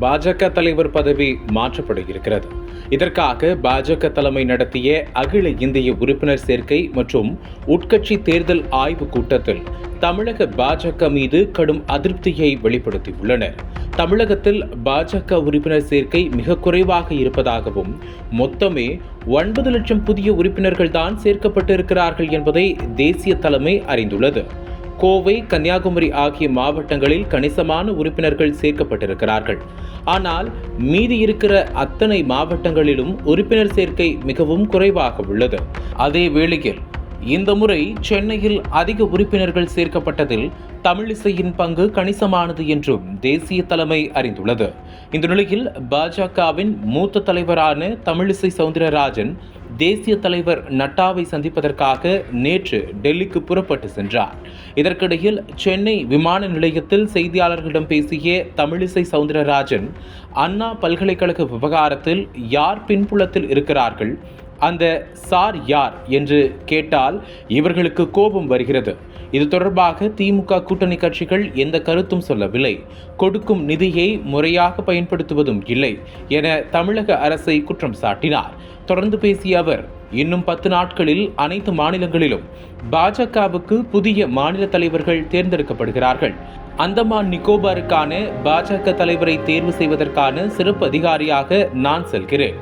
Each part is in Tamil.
பாஜக தலைவர் பதவி மாற்றப்பட இதற்காக பாஜக தலைமை நடத்திய அகில இந்திய உறுப்பினர் சேர்க்கை மற்றும் உட்கட்சி தேர்தல் ஆய்வு கூட்டத்தில் தமிழக பாஜக மீது கடும் அதிருப்தியை வெளிப்படுத்தியுள்ளனர். தமிழகத்தில் பாஜக உறுப்பினர் சேர்க்கை மிக குறைவாக இருப்பதாகவும் மொத்தமே ஒன்பது லட்சம் புதிய உறுப்பினர்கள் தான் சேர்க்கப்பட்டிருக்கிறார்கள் என்பதை தேசிய தலைமை அறிந்துள்ளது. கோவை கன்னியாகுமரி ஆகிய மாவட்டங்களில் கணிசமான உறுப்பினர்கள் சேர்க்கப்பட்டிருக்கிறார்கள். ஆனால் மீதி இருக்கிற அத்தனை மாவட்டங்களிலும் உறுப்பினர் சேர்க்கை மிகவும் குறைவாக உள்ளது. அதே வேளையில் இந்த முறை சென்னையில் அதிக உறுப்பினர்கள் சேர்க்கப்பட்டதில் தமிழிசையின் பங்கு கணிசமானது என்றும் தேசிய தலைமை அறிந்துள்ளது. இந்த நிலையில் பாஜகவின் மூத்த தலைவரான தமிழிசை சவுந்தரராஜன் தேசிய தலைவர் நட்டாவை சந்திப்பதற்காக நேற்று டெல்லிக்கு புறப்பட்டு சென்றார். இதற்கிடையில் சென்னை விமான நிலையத்தில் செய்தியாளர்களிடம் பேசிய தமிழிசை சவுந்தரராஜன் அண்ணா பல்கலைக்கழக விவகாரத்தில் யார் பின்புலத்தில் இருக்கிறார்கள்? அந்த சார் யார் என்று கேட்டால் இவர்களுக்கு கோபம் வருகிறது. இது தொடர்பாக திமுக கூட்டணி கட்சிகள் எந்த கருத்தும் சொல்லவில்லை. கொடுக்கும் நிதியை முறையாக பயன்படுத்துவதும் இல்லை என தமிழக அரசை குற்றம் சாட்டினார். தொடர்ந்து பேசிய அவர் இன்னும் பத்து நாட்களில் அனைத்து மாநிலங்களிலும் பாஜகவுக்கு புதிய மாநில தலைவர்கள் தேர்ந்தெடுக்கப்படுகிறார்கள். அந்தமான் நிக்கோபாருக்கான பாஜக தலைவரை தேர்வு செய்வதற்கான சிறப்பு அதிகாரியாக நான் செல்கிறேன்.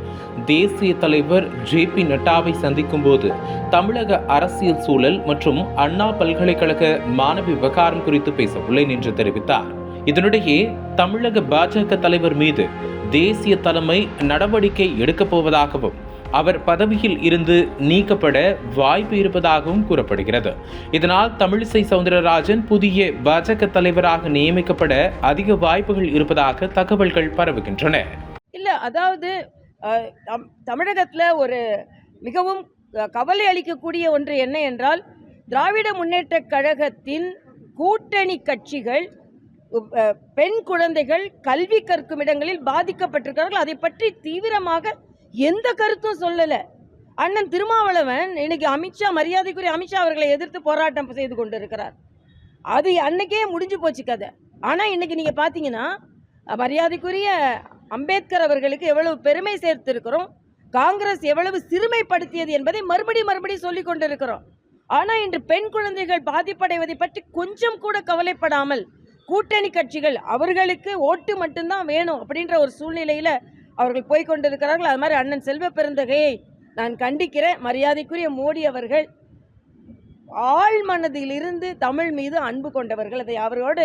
தேசிய தலைவர் ஜே பி நட்டாவை சந்திக்கும் போது தமிழக அரசியல் சூழல் மற்றும் அண்ணா பல்கலைக்கழக மாணவி விவகாரம் குறித்து பேச உள்ளேன் என்று தெரிவித்தார். இதனிடையே தமிழக பாஜக தலைவர் மீது தேசிய தலைமை நடவடிக்கை எடுக்கப் போவதாகவும் அவர் பதவியில் இருந்து நீக்கப்பட வாய்ப்பு இருப்பதாகவும் கூறப்படுகிறது. இதனால் தமிழிசை சவுந்தரராஜன் புதிய பாஜக தலைவராக நியமிக்கப்பட அதிக வாய்ப்புகள் இருப்பதாக தகவல்கள் பரவுகின்றன. இல்ல அதாவது தம்- தமிழகத்துல ஒரு மிகவும் கவலை அளிக்கக்கூடிய ஒன்று என்ன என்றால் திராவிட முன்னேற்ற கழகத்தின் கூட்டணி கட்சிகள் பெண் குழந்தைகள் கல்வி கற்கும் இடங்களில் பாதிக்கப்பட்டிருக்கிறார்கள். அதை பற்றி தீவிரமாக எந்த கருத்தும் சொல்லல. அண்ணன் திருமாவளவன் இன்னைக்கு அமித்ஷா மரியாதைக்குரிய அமித்ஷா அவர்களை எதிர்த்து போராட்டம் செய்து கொண்டிருக்கிறார். அது அன்னைக்கே முடிஞ்சு போச்சு கதை. ஆனால் இன்னைக்கு நீங்கள் பார்த்தீங்கன்னா மரியாதைக்குரிய அம்பேத்கர் அவர்களுக்கு எவ்வளவு பெருமை சேர்த்திருக்கிறோம். காங்கிரஸ் எவ்வளவு சிறுமைப்படுத்தியது என்பதை மறுபடி மறுபடி சொல்லிக் கொண்டிருக்கிறோம். ஆனால் இன்று பெண் குழந்தைகள் பாதிப்படைவதை பற்றி கொஞ்சம் கூட கவலைப்படாமல் கூட்டணி கட்சிகள் அவர்களுக்கு ஓட்டு மட்டும்தான் வேணும் அப்படின்ற ஒரு சூழ்நிலையில் அவர்கள் போய் கொண்டிருக்கிறார்கள். அது மாதிரி அண்ணன் செல்வ பெருந்தகையை நான் கண்டிக்கிறேன். மரியாதைக்குரிய மோடி அவர்கள் ஆள் மனதிலிருந்து தமிழ் மீது அன்பு கொண்டவர்கள். அதை அவரோடு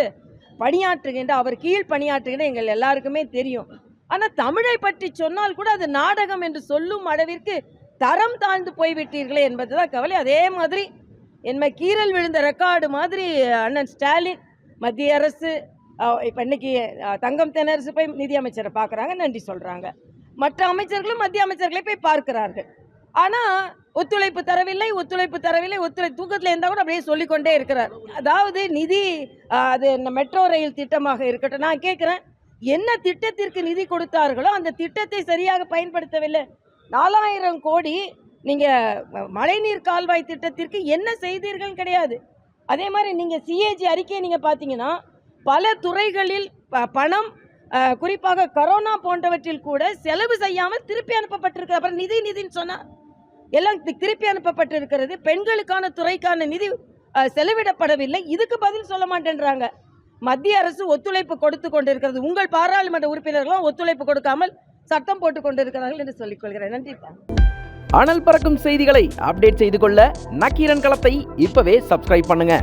பணியாற்றுகின்ற அவர் கீழ் பணியாற்றுகின்ற எங்கள் எல்லாருக்குமே தெரியும். ஆனால் தமிழை பற்றி சொன்னால் கூட அது நாடகம் என்று சொல்லும் அளவிற்கு தரம் தாழ்ந்து போய்விட்டீர்களே என்பதுதான் கவலை. அதே மாதிரி என்மை கீரல் விழுந்த ரெக்கார்டு மாதிரி அண்ணன் ஸ்டாலின் மத்திய அரசு இப்போ இன்னைக்கு தங்கம் தென்னரசு போய் நிதியமைச்சரை பார்க்குறாங்க நன்றி சொல்கிறாங்க மற்ற அமைச்சர்களும் மத்திய அமைச்சர்களை போய் பார்க்கிறார்கள். ஆனால் ஒத்துழைப்பு தரவில்லை ஒத்துழைப்பு தரவில்லை ஒத்துழை தூக்கத்தில் இருந்தால் கூட அப்படியே சொல்லிக்கொண்டே இருக்கிறார். அதாவது நிதி அது இந்த மெட்ரோ ரயில் திட்டமாக இருக்கட்டும் நான் கேட்குறேன் என்ன திட்டத்திற்கு நிதி கொடுத்தார்களோ அந்த திட்டத்தை சரியாக பயன்படுத்தவில்லை. நாலாயிரம் கோடி நீங்கள் மழைநீர் கால்வாய் திட்டத்திற்கு என்ன செய்தீர்கள் கிடையாது. அதே மாதிரி நீங்கள் சிஏஜி அறிக்கையை நீங்கள் பார்த்தீங்கன்னா பல துறைகளில் பணம் குறிப்பாக கரோனா போன்றவற்றில் கூட செலவு செய்யாமல் திருப்பி அனுப்பப்பட்டிருக்கு அப்புறம் நிதி நிதின்னு சொன்னால் எல்லாம் திருப்பி அனுப்பப்பட்டிருக்கிறது. பெண்களுக்கான துறைக்கான நிதி செலவிடப்படவில்லை. இதுக்கு பதில் சொல்ல மாட்டேன்றாங்க. மத்திய அரசு ஒத்துழைப்பு கொடுத்து கொண்டிருக்கிறது. உங்கள் பாராளுமன்ற உறுப்பினர்களும் ஒத்துழைப்பு கொடுக்காமல் சட்டம் போட்டுக் கொண்டிருக்கிறார்கள் என்று சொல்லிக் கொள்கிறேன். நன்றி அனல் பறக்கும் செய்திகளை அப்டேட் செய்து கொள்ள நக்கீரன் களத்தை இப்பவே சப்ஸ்கிரைப் பண்ணுங்க.